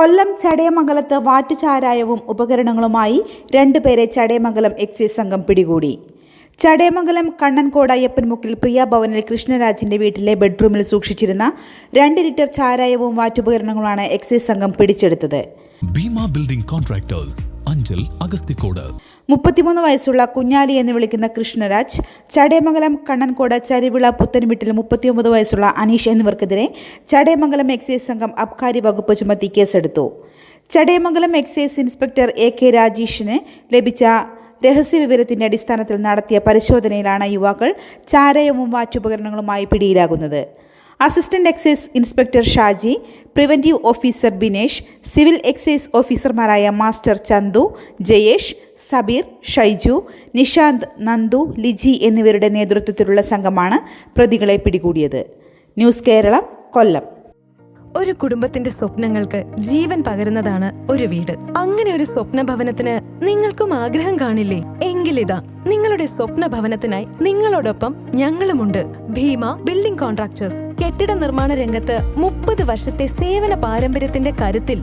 കൊല്ലം ചടയമംഗലത്ത് വാറ്റുചാരായവും ഉപകരണങ്ങളുമായി രണ്ടുപേരെ ചടയമംഗലം എക്സൈസ് സംഘം പിടികൂടി. ചടയമംഗലം കണ്ണൻകോട് അയ്യപ്പൻമുക്കിൽ പ്രിയ ഭവനിൽ കൃഷ്ണരാജിന്റെ വീട്ടിലെ ബെഡ്റൂമിൽ സൂക്ഷിച്ചിരുന്ന രണ്ട് ലിറ്റർ ചാരായവും വാറ്റുപകരണങ്ങളുമാണ് എക്സൈസ് സംഘം പിടിച്ചെടുത്തത്. ബിൽഡിംഗ് കോൺട്രാക്ടേഴ്സ് അഞ്ചൽ അഗസ്തിക്കോട് മുപ്പത്തിമൂന്ന് വയസ്സുള്ള കുഞ്ഞാലി എന്ന് വിളിക്കുന്ന കൃഷ്ണരാജ് ചടയമംഗലം കണ്ണൻകോട് ചരിവിള പുത്തൻവീട്ടിൽ മുപ്പത്തിയൊമ്പത് വയസ്സുള്ള അനീഷ് എന്നിവർക്കെതിരെ ചടയമംഗലം എക്സൈസ് സംഘം അബ്കാരി വകുപ്പ് ചുമത്തി കേസെടുത്തു. Chadayamangalam excise inspector A K രാജീഷിന് ലഭിച്ച രഹസ്യവിവരത്തിന്റെ അടിസ്ഥാനത്തിൽ നടത്തിയ പരിശോധനയിലാണ് യുവാക്കൾ ചാരയവും വാറ്റുപകരണങ്ങളുമായി പിടിയിലാകുന്നത്. Assistant excise inspector Shaji preventive officer Binesh civil excise ഓഫീസർമാരായ മാസ്റ്റർ ചന്തു ജയേഷ് സബീർ ഷൈജു നിഷാന്ത് നന്ദു ലിജി എന്നിവരുടെ നേതൃത്വത്തിലുള്ള സംഘമാണ് പ്രതികളെ പിടികൂടിയത്. ന്യൂസ് കേരളം കൊല്ലം. ഒരു കുടുംബത്തിന്റെ സ്വപ്നങ്ങൾക്ക് ജീവൻ പകരുന്നതാണ് ഒരു വീട്. അങ്ങനെ ഒരു സ്വപ്ന ഭവനത്തിന് നിങ്ങൾക്കും ആഗ്രഹം കാണില്ലേ? എങ്കിലിതാ നിങ്ങളുടെ സ്വപ്ന ഭവനത്തിനായി നിങ്ങളോടൊപ്പം ഞങ്ങളുമുണ്ട്. Bheema building contractors. കെട്ടിട നിർമ്മാണ രംഗത്ത് മുപ്പത് വർഷത്തെ സേവന പാരമ്പര്യത്തിന്റെ കരുത്തിൽ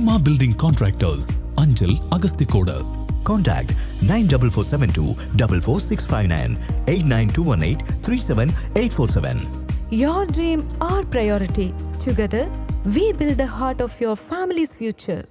Bhima building contractors Anchal Agasthikode Contact 94472 44659 89218 37847. Your dream, our priority. Together, we build the heart of your family's future.